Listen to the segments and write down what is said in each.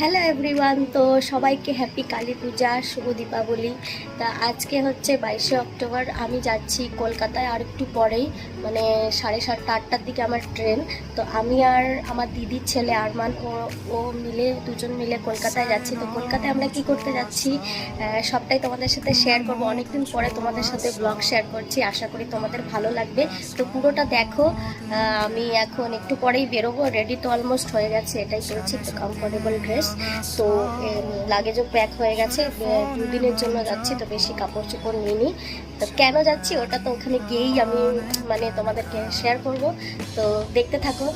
Hello everyone তো সবাইকে happy Kali Puja, শুভ দীপাবলি। তা আজকে হচ্ছে বাইশে অক্টোবর, আমি যাচ্ছি কলকাতায় আর একটু পরেই মানে সাড়ে সাতটা, আটটার দিকে আমার ট্রেন। তো আমি আর আমার দিদির ছেলে আরমান ও ও মিলে, দুজন মিলে কলকাতায় যাচ্ছি। তো কলকাতায় আমরা কি করতে যাচ্ছি সবটাই তোমাদের সাথে শেয়ার করব। অনেকদিন পরে তোমাদের সাথে ব্লগ শেয়ার করছি, আশা করি তোমাদের ভালো লাগবে। তো পুরোটা দেখো আমি এখন একটু পরেই বেরোবো রেডি তো অলমোস্ট হয়ে গেছে, এটাই করেছি তো কমফোর্টেবল ড্রেস তো লাগেজও প্যাক হয়ে গেছে। দুদিনের জন্য যাচ্ছি, তো বেশি কাপড় চোপড় নিইনি। তো কেন যাচ্ছি ওটা তো ওখানে গিয়েই আমি মানে তোমাদেরকে শেয়ার করব। তো দেখতে থাকো।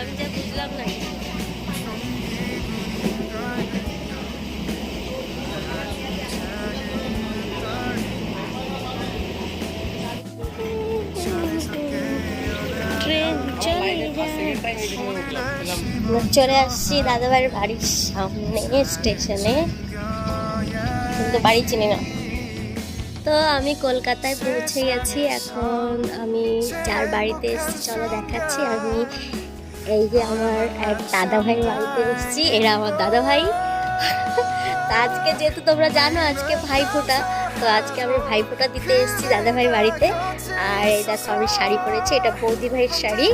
আমি যে বুঝলাম না। চলে আসছি দাদাভাইয়ের বাড়ির সামনে, স্টেশনে। কিন্তু বাড়ি চিনি না। তো আমি কলকাতায় পৌঁছে গেছি। এখন আমি যার বাড়িতে এসেছি, চলো দেখাচ্ছি। আমি এই যে আমার এক দাদা ভাই বাড়িতে এসেছি, এরা আমার দাদা ভাই তা আজকে যেহেতু তোমরা জানো, আজকে ভাইফোঁটা, তো আজকে আমি ভাইফোঁটা দিতে এসেছি দাদা ভাই বাড়িতে। আর এটা আমি শাড়ি পরেছি, এটা বৌদি ভাইয়ের শাড়ি।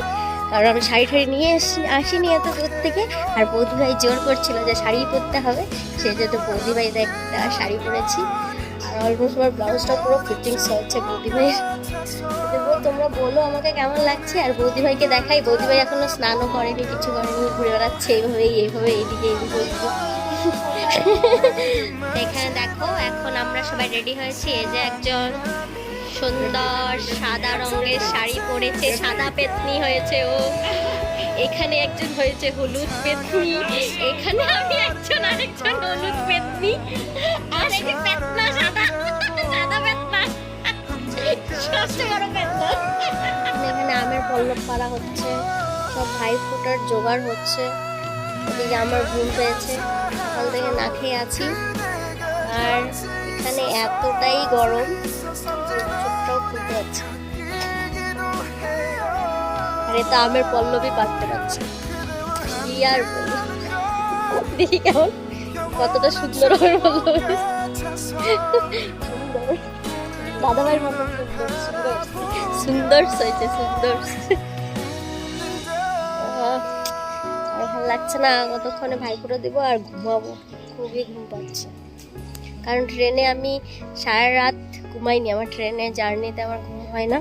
কারণ আমি শাড়ি ঠাড়ি নিয়ে আসিনি এত দূর থেকে। আর বৌদি ভাই জোর করছিল যে শাড়ি পরতে হবে, সেই জন্য বৌদি ভাই একটা শাড়ি পরেছি। আর অলমোস্ট আমার ব্লাউজটা পুরো ফিটিংস হচ্ছে বৌদি ভাইয়ের তোমরা বলো আমাকে কেমন লাগছে? আর বৌদি ভাইকে দেখাই। বৌদি ভাই এখনও স্নানও করেনি, কিছু করেনি, ঘুরে বেড়াচ্ছে এইভাবেই এইভাবে এইদিকে এইদিকে এখানে দেখো, এখন আমরা সবাই রেডি হয়েছি। এই যে একজন সুন্দর সাদা রঙের শাড়ি পরেছে, সাদা পেতনি হয়েছে ও। এখানে একজন হয়েছে হলুদ পেতনি, এখানে আমি একজন, আরেকজন হলুদ পেতনি। আর পেতনা সাদা। পাড়া হচ্ছে, সব ভাই ফোটার জোগাড় হচ্ছে। এদিকে আমার ঘুম পেয়েছে, সকাল থেকে না খেয়ে আছি। আর এখানে এতটাই গরম, চোখটাও খুলতে যাচ্ছে আর এটা আমের পল্লবী পাততে পারছে কি আর দেখি কেমন, কতটা সুন্দর আমের পল্লবী। সুন্দর দাদা মতো সুন্দর সুন্দর সুন্দর লাগছে না, কতক্ষণে ভাইফোঁটা দেবো আর ঘুমাবো। খুবই ঘুম পাচ্ছে। কারণ ট্রেনে আমি সারা রাত ঘুমাইনি, আমার ট্রেনে জার্নিতে আমার ঘুম হয় না,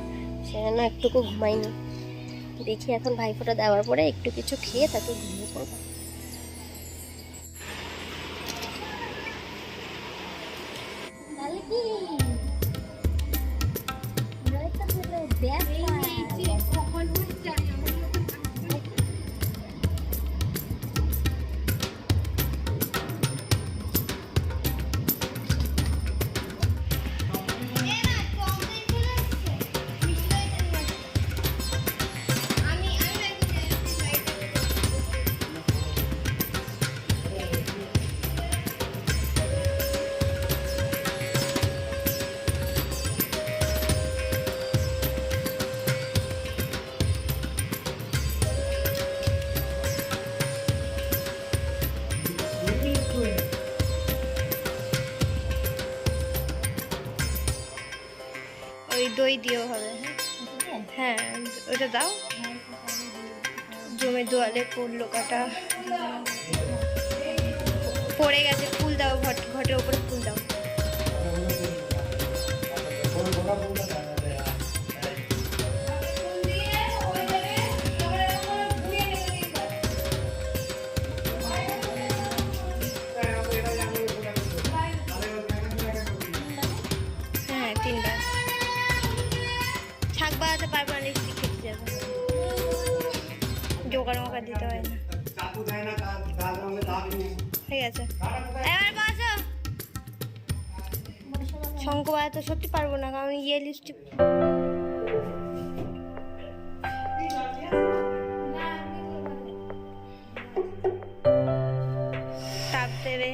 সেজন্য একটুকু ঘুমাইনি। দেখি এখন ভাইফোঁটা দেওয়ার পরে একটু কিছু খেয়ে তাকে ঘুমিয়ে পড়ব। ওই দই দিয়েও হবে হ্যাঁ? ওটা দাও। জমে দোয়ালে পড়ল লোকাটা। পড়ে গেছে, ফুল দাও, ঘট, ঘটের ওপরে ফুল দাও। খায় বা যাবে। জোগাড় মোকার দিতে হয় না। ঠিক আছে। এবার বাজাতে সত্যি পারব না, কারণ ইয়ে লিপস্টিক দেবে।